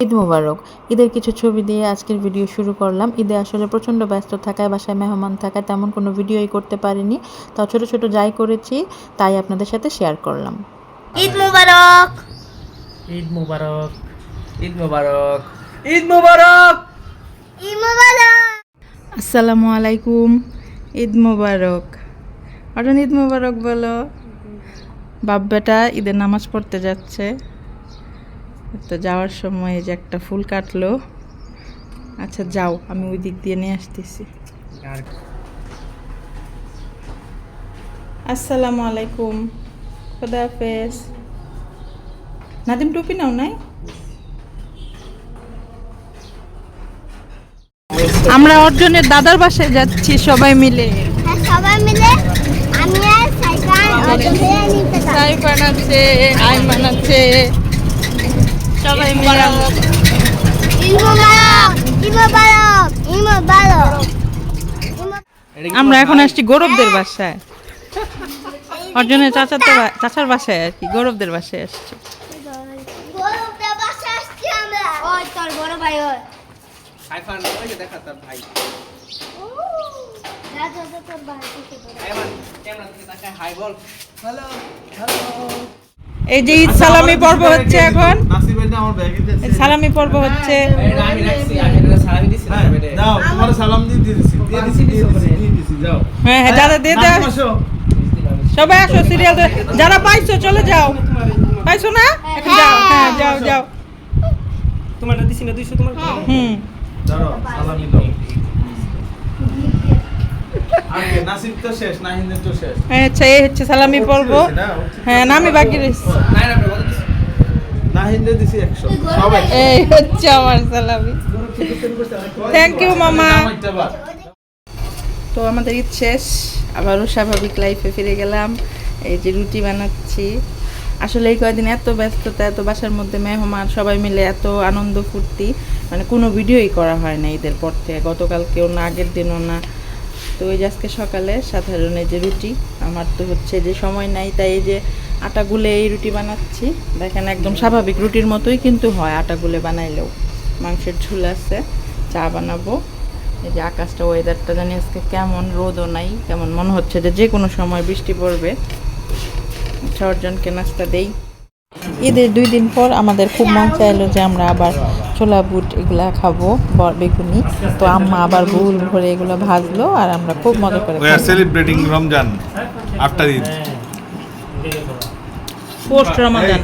ঈদ মোবারক। ঈদের কিছু ছবি দিয়ে আজকের ভিডিও শুরু করলাম। ঈদে আসলে প্রচণ্ড ব্যস্ত থাকায় বাসায় মেহমান থাকায় তেমন কোনো ভিডিওই করতে পারিনি। তাও ছোট ছোট যাই করেছি তাই আপনাদের সাথে শেয়ার করলাম। ঈদ মুবারক! ঈদ মুবারক। ঈদ মুবারক। ঈদ মুবারক! ঈদ মুবারক! আসসালামু আলাইকুম। ঈদ মোবারক। অটন ঈদ মোবারক বলো। বাপ বেটা ঈদের নামাজ পড়তে যাচ্ছে। তো যাওয়ার সময় যে একটা ফুল কাটলো। আচ্ছা যাও আমি ওই দিক দিয়ে নিয়ে আসতেছি। আসসালামু আলাইকুম। খুদা হাফেজ। নাদিম টুপি নাও নাই? আমরা অর্জনের দাদার বাসায় যাচ্ছি সবাই মিলে। হ্যাঁ সবাই মিলে আমি সাইফান আছে আইমান আছে। সবাই মিলে আমরা- এখন আসছি গৌরবদের বাসায়। অর্জনের চাচাতে বা- চাচার বাসায় আর কি গৌরবদের বাসায় আসছি। হাই বল। Hello hello. এই যে ঈদ সালামি পর্ব হচ্ছে এখন। সালামি পর্ব হচ্ছে। আমি রাখছি আমি এটা সালামি দিছি না হ্যাঁ, দাও তোমার সালাম দিয়ে যাও হ্যাঁ হ্যাঁ যারা দিয়ে দাও। সবাই আসো সিরিয়াল যারা পাইছো চলে যাও। পাইছো না? এখন যাও হ্যাঁ যাও যাও। তোমারটা দিছি না 200 তোমার হুম। দাঁড়াও সালামি দাও আগে নাসিব তো শেষ নাহিনের তো শেষ আচ্ছা এই হচ্ছে সালামি পর্ব। হ্যাঁ নামি বাকি রয়েছে নাই না বল দিছি? নাহিনের দিছি 100 সবাই। এই হচ্ছে আমার সালামি। থ্যাংক ইউ মামা। তো আমাদের ঈদ শেষ। আবারও স্বাভাবিক লাইফে ফিরে গেলাম। এই যে রুটি বানাচ্ছি। আসলে এই কয়দিন এত ব্যস্ততা এত বাসার মধ্যে মেহমান সবাই মিলে এত আনন্দ ফুর্তি। মানে কোনো ভিডিওই করা হয় না ঈদের পর থেকে। গতকালকেও না আগের দিনও না। তো ওই যে আজকে সকালে সাধারণ এই যে রুটি, আমার তো হচ্ছে যে সময় নাই, তাই এই যে আটা গুলে এই রুটি বানাচ্ছি। দেখেন একদম স্বাভাবিক রুটির মতোই কিন্তু হয় আটা গুলে বানাইলেও। মাংসের ঝুল আছে, চা বানাবো। এই যে আকাশটা ওয়েদারটা জানি আজকে কেমন, রোদও নাই, কেমন মনে হচ্ছে যে যে কোনো সময় বৃষ্টি পড়বে। ছজনকে নাস্তা দেই। ঈদের দুই দিন পর আমাদের খুব মন চাইলো যে আমরা আবার ছোলা বুট এগুলা খাব বেগুনি। তো আম্মা আবার ভুল ভরে এগুলো ভাজলো আর আমরা খুব মজা করে We are celebrating Ramjan after Eid. Post Ramadan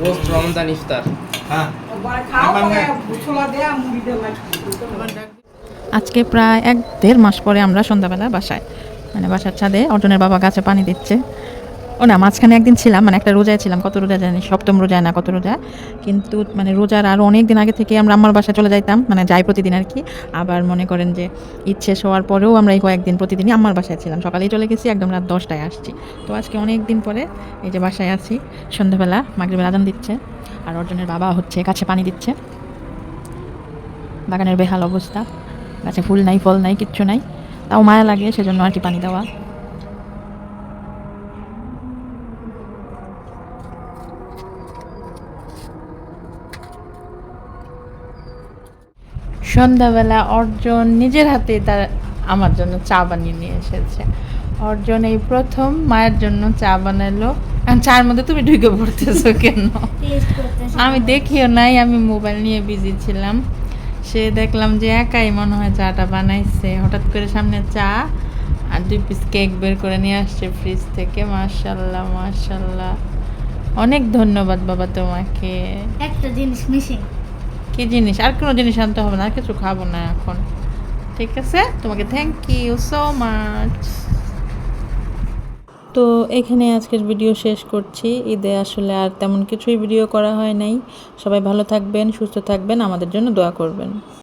post Ramzan iftar হ্যাঁ আজকে প্রায় এক দেড় মাস পরে আমরা সন্ধ্যাবেলা বাসায় মানে বাসার ছাদে অর্জনের বাবা গাছে পানি দিচ্ছে। ও না, মাঝখানে একদিন ছিলাম মানে একটা রোজায় ছিলাম, কত রোজা জানি, সপ্তম রোজায় না কত রোজা, কিন্তু মানে রোজার আরও অনেক দিন আগে থেকে আমরা আমার বাসায় চলে যাইতাম মানে যাই প্রতিদিন আর কি, আবার মনে করেন যে শেষ হওয়ার পরেও আমরা এই কয়েকদিন প্রতিদিনই আমার বাসায় ছিলাম, সকালেই চলে গেছি, একদম রাত দশটায় আসছি। তো আজকে অনেক দিন পরে এই যে বাসায় আছি, সন্ধ্যাবেলা মাগরিবের আজান দিচ্ছে, আর অর্জনের বাবা হচ্ছে কাছে পানি দিচ্ছে। বাগানের বেহাল অবস্থা, গাছে ফুল নাই, ফল নাই, কিচ্ছু নাই, তাও মায়া লাগে, সেজন্য আর কি পানি দেওয়া। সন্ধ্যাবেলা অর্জন নিজের হাতে তার আমার জন্য চা বানিয়ে নিয়ে এসেছে। অর্জন এই প্রথম মায়ের জন্য চা বানালো। চার মধ্যে তুমি ঢুকে পড়তেছো কেন? আমি দেখিও নাই আমি মোবাইল নিয়ে বিজি ছিলাম। সে দেখলাম যে একাই মনে হয় চাটা বানাইছে। হঠাৎ করে সামনে চা আর দুই পিস কেক বের করে নিয়ে আসছে ফ্রিজ থেকে। মাশাল্লাহ মাশাল্লাহ অনেক ধন্যবাদ বাবা তোমাকে। একটা জিনিস মিসিং কি জিনিস? আর কোনো জিনিস আনতে হবে না কিছু খাব না এখন। ঠিক আছে? তোমাকে থ্যাংক ইউ সো মাচ তো এখানে আজকের ভিডিও শেষ করছি। ঈদে আসলে আর তেমন কিছুই ভিডিও করা হয় নাই। সবাই ভালো থাকবেন, সুস্থ থাকবেন, আমাদের জন্য দোয়া করবেন।